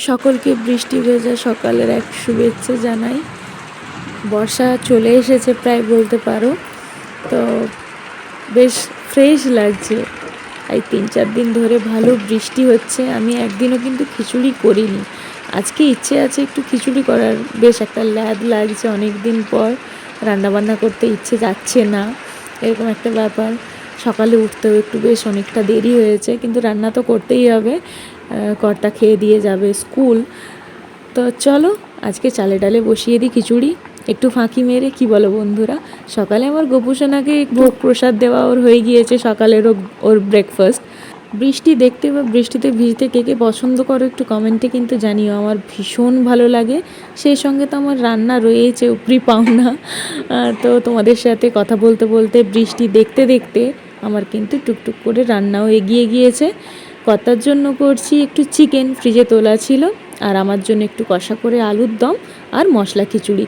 সকলকে বৃষ্টি ভেজা সকালের এক শুভেচ্ছা জানাই। বর্ষা চলে এসেছে, প্রায় বলতে পারো। তো বেশ ফ্রেশ লাগছে। এই তিন চার দিন ধরে ভালো বৃষ্টি হচ্ছে। আমি একদিনও কিন্তু খিচুড়ি করিনি। আজকে ইচ্ছে আছে একটু খিচুড়ি করার। বেশ একটা ল্যাদ লাগছে অনেক দিন পর। রান্নাবান্না করতে ইচ্ছে যাচ্ছে না। এরকম একটা ব্যাপার। সকালে উঠতেও একটু বেশ অনেকটা দেরি হয়েছে কিন্তু রান্না তো করতেই হবে। কর্তা খেয়ে দিয়ে যাবে স্কুল। তো চলো আজকে চালে ডালে বসিয়ে দিই খিচুড়ি। একটু ফাঁকি মেরে কি বলো বন্ধুরা? সকালে আমার গোপুসোনাকে ভোগ। প্রসাদ দেওয়া ওর হয়ে গিয়েছে সকালের ওর ব্রেকফাস্ট বৃষ্টি দেখতে বা বৃষ্টিতে ভিজতে কে কে পছন্দ করো একটু কমেন্টে কিন্তু জানিও আমার ভীষণ ভালো লাগে। সেই সঙ্গে তো আমার রান্না রয়েছে উপরি পাওনা। তো তোমাদের সাথে কথা বলতে বলতে বৃষ্টি দেখতে দেখতে আমার কিন্তু টুকটুক করে রান্নাও এগিয়ে গিয়েছে। কর্তার জন্য করছি একটু চিকেন ফ্রিজে তোলা ছিল, আর আমার জন্য একটু কষা করে আলুর দম আর মশলা খিচুড়ি।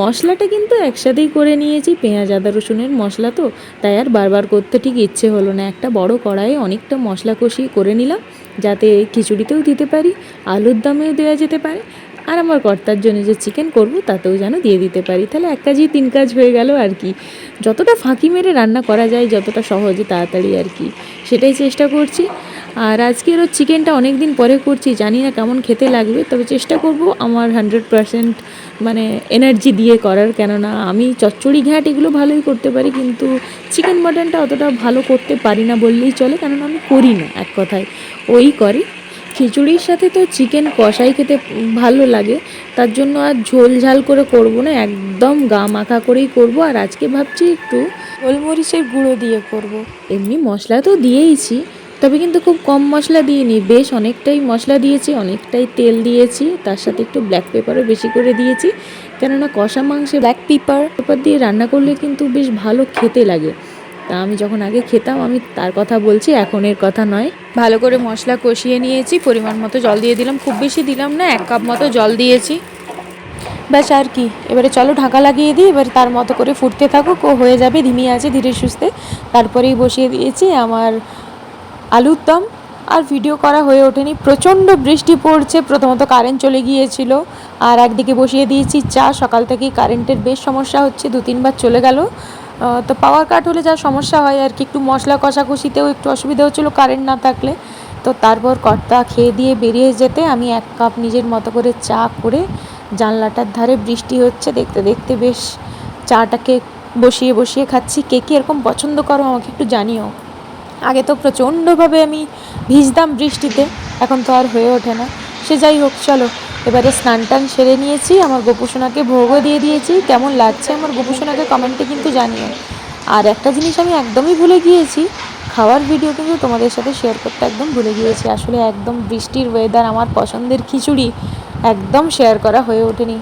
মশলাটা কিন্তু একসাথেই করে নিয়েছি, পেঁয়াজ, আদা, রসুনের মশলা তো, তাই আর বারবার করতে ঠিক ইচ্ছে হলো না। একটা বড় কড়াইয়ে অনেকটা মশলা কষিয়ে করে নিলাম, যাতে খিচুড়িতেও দিতে পারি, আলুর দমেও দেওয়া যেতে পারে। আর আমার কর্তার জন্য যে চিকেন করব, তাতেও যেন দিয়ে দিতে পারি। তাহলে এক কাজই তিন কাজ হয়ে গেল আর কি। যতটা ফাঁকি মেরে রান্না করা যায়, যতটা সহজে তাড়াতাড়ি আর কি। সেটাই চেষ্টা করছি। আর আজকের ওর চিকেনটা অনেক দিন পরে করছি, জানি না কেমন খেতে লাগবে, তবে চেষ্টা করব আমার হান্ড্রেড পারসেন্ট মানে এনার্জি দিয়ে করার। কেননা আমি চচ্চড়ি ঘ্যাট এগুলো ভালোই করতে পারি, কিন্তু চিকেন মাটনটা অতটা ভালো করতে পারি না বললেই চলে, কেননা আমি করি না, এক কথায়। ওই করে। খিচুড়ির সাথে তো চিকেন কষাই খেতে ভালো লাগে তার জন্য আর ঝোল ঝাল করে করব না একদম গা মাখা করেই করব আর আজকে ভাবছি একটু গোলমরিচের গুঁড়ো দিয়ে করব। এমনি মশলা তো দিয়েইছি তবে কিন্তু খুব কম মশলা দিইনি বেশ অনেকটাই মশলা দিয়েছি অনেকটাই তেল দিয়েছি তার সাথে একটু ব্ল্যাক পেপারও বেশি করে দিয়েছি কেননা কষা মাংসে ব্ল্যাক পেপার পেপার দিয়ে রান্না করলে কিন্তু বেশ ভালো খেতে লাগে তা আমি যখন আগে খেতাম, আমি তার কথা বলছি, এখনের কথা নয়। ভালো করে মশলা কষিয়ে নিয়েছি, পরিমাণ মতো জল দিয়ে দিলাম। খুব বেশি দিলাম না, এক কাপ মতো জল দিয়েছি। ব্যাস আর কি, এবারে চলো ঢাকা লাগিয়ে দিই, এবারে তার মতো করে ফুটতে থাকুক, ও হয়ে যাবে, ধিমি আছে ধীরে সুস্থে। তারপরেই বসিয়ে দিয়েছি আমার আলুর দম। আর ভিডিও করা হয়ে ওঠেনি, প্রচণ্ড বৃষ্টি পড়ছে, প্রথমত কারেন্ট চলে গিয়েছিল, আর একদিকে বসিয়ে দিয়েছি চা। সকাল থেকেই কারেন্টের বেশ সমস্যা হচ্ছে দু তিনবার চলে গেল। তো পাওয়ার কাট হলে যা সমস্যা হয় আর কি, একটু মশলা কষাকষিতেও একটু অসুবিধা হচ্ছিল কারেন্ট না থাকলে। তো তারপর কর্তা খেয়ে দিয়ে বেরিয়ে যেতে আমি এক কাপ নিজের মতো করে চা করে জানলাটার ধারে বৃষ্টি হচ্ছে, দেখতে দেখতে বেশ চাটাকে বসিয়ে বসিয়ে খাচ্ছি। কে কে এরকম পছন্দ করো আমাকে একটু জানিও। আগে তো প্রচণ্ডভাবে আমি ভিজতাম বৃষ্টিতে, এখন তো আর হয়ে ওঠে না। সে যাই হোক, চলো। এবারে স্নান টান সেরে নিয়েছি, আমার গোপুসোনাকে ভোগও দিয়ে দিয়েছি। কেমন লাগছে আমার গোপুসোনাকে কমেন্টে কিন্তু জানিও। আর একটা জিনিস আমি একদমই ভুলে গিয়েছি, খাওয়ার ভিডিও কিন্তু তোমাদের সাথে শেয়ার করতে একদম ভুলে গিয়েছি। আসলে একদম বৃষ্টির ওয়েদার আমার পছন্দের খিচুড়ি একদম শেয়ার করা হয়ে ওঠেনি।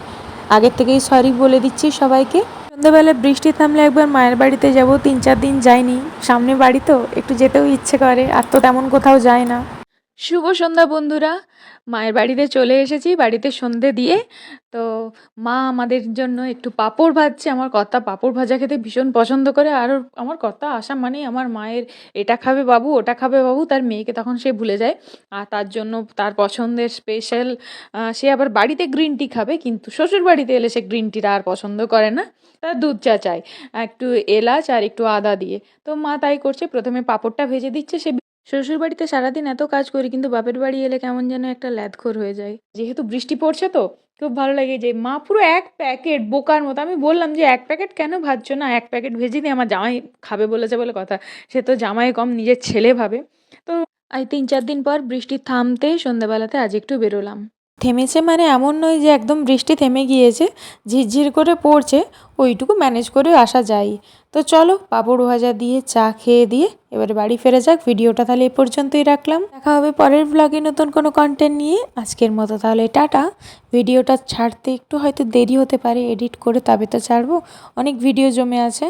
আগের থেকেই সরি বলে দিচ্ছি সবাইকে। সন্ধ্যাবেলা বৃষ্টি থামলে একবার মায়ের বাড়িতে যাব, তিন চার দিন যাইনি। সামনে বাড়ি তো, একটু যেতেও ইচ্ছে করে, আর তো তেমন কোথাও যায় না। শুভ সন্ধ্যা, বন্ধুরা। মায়ের বাড়িতে চলে এসেছি, বাড়িতে সন্ধে দিয়ে। তো মা আমাদের জন্য একটু পাঁপড় ভাজছে। আমার কর্তা পাঁপড় ভাজা খেতে ভীষণ পছন্দ করে। আর আমার কর্তা আসা মানে আমার মায়ের এটা খাবে বাবু, ওটা খাবে বাবু, তার মেয়েকে তখন সে ভুলে যায়। আর তার জন্য তার পছন্দের স্পেশাল সে আবার বাড়িতে গ্রিন টি খাবে, কিন্তু শ্বশুর বাড়িতে এলে সে গ্রিন টিটা আর পছন্দ করে না। তার দুধ চা চায় একটু এলাচ আর একটু আদা দিয়ে। তো মা তাই করছে, প্রথমে পাঁপড়টা ভেজে দিচ্ছে, সে শ্বশুর বাড়িতে সারাদিন এত কাজ করি, কিন্তু বাপের বাড়ি এলে কেমন যেন একটা ল্যাদখোর হয়ে যায়। যেহেতু বৃষ্টি পড়ছে তো, খুব ভালো লাগে যে মা পুরো এক প্যাকেট বোকার মতো। আমি বললাম যে, এক প্যাকেট কেন ভাজছো না? এক প্যাকেট ভেজে দিই আমার জামাই খাবে বলেছে বলে কথা। সে তো জামাই কম, নিজের ছেলে ভাবে। তো এই তিন চার দিন পর বৃষ্টি থামতে সন্ধ্যাবেলাতে আজ একটু বেরোলাম। থেমেছে মানে এমন নয় যে একদম বৃষ্টি থেমে গিয়েছে, ঝিরঝির করে পড়ছে, ওইটুকু ম্যানেজ করে আসা যায়। তো চলো পাঁপড় ভাজা দিয়ে চা খেয়ে দিয়ে এবারে বাড়ি ফেরা যাক, ভিডিওটা তাহলে এ পর্যন্তই রাখলাম। দেখা হবে পরের ব্লগে নতুন কোনো কন্টেন্ট নিয়ে। আজকের মতো তাহলে টাটা। ভিডিওটা ছাড়তে একটু হয়তো দেরি হতে পারে এডিট করে তবে তো ছাড়বো। অনেক ভিডিও জমে আছে।